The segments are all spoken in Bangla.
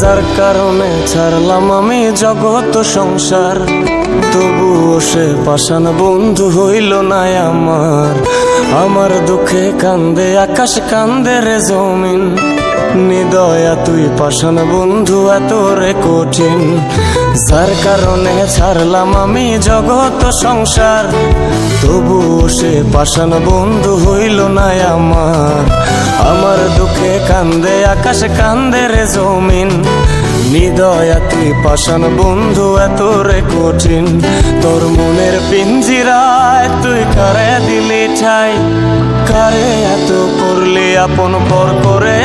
যার কারণে ছাড়লাম আমি জগৎ সংসার। তবুও সে পাষাণ বন্ধু হইল না আমার। আমার দুঃখে কান্দে, আকাশ কান্দে রে জমিন। নিদয়া তুই পাষাণ বন্ধু, এত রে কঠিন। যার কারণে ছাড়লাম আমি জগৎ সংসার তবুও সে পাষাণ বন্ধু হইল না আমার। আমার দুঃখে কান্দে, আকাশ কান্দে রে জমিন। নিদয়া তুই পাষাণ বন্ধু, এত রে কঠিন। তোর মনের পিঞ্জিরায় তুই কারে দিলি ঠাই? কারে এত করলি, আপন পর করে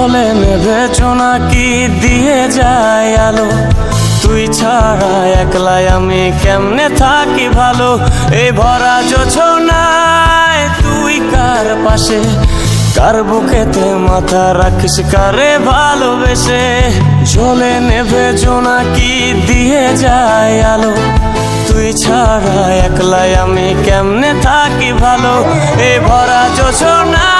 চলে নেবে কি দিয়ে যায় আলো? তুই ছাড়া একলাই আমি কেমনে থাকি ভালো? এই ভরা যোছনায় তুই কার পাশে? কার বুকেতে মাথা রাখিস, কারে ভালোবেসে? চলে নেবে কি দিয়ে যায় আলো? তুই ছাড়া একলাই আমি কেমনে থাকি ভালো? এ ভরা যোছনায়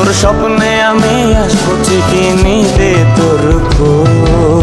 তোর স্বপ্নে আমি আসব চিকিনি নিতে তোর খোঁজ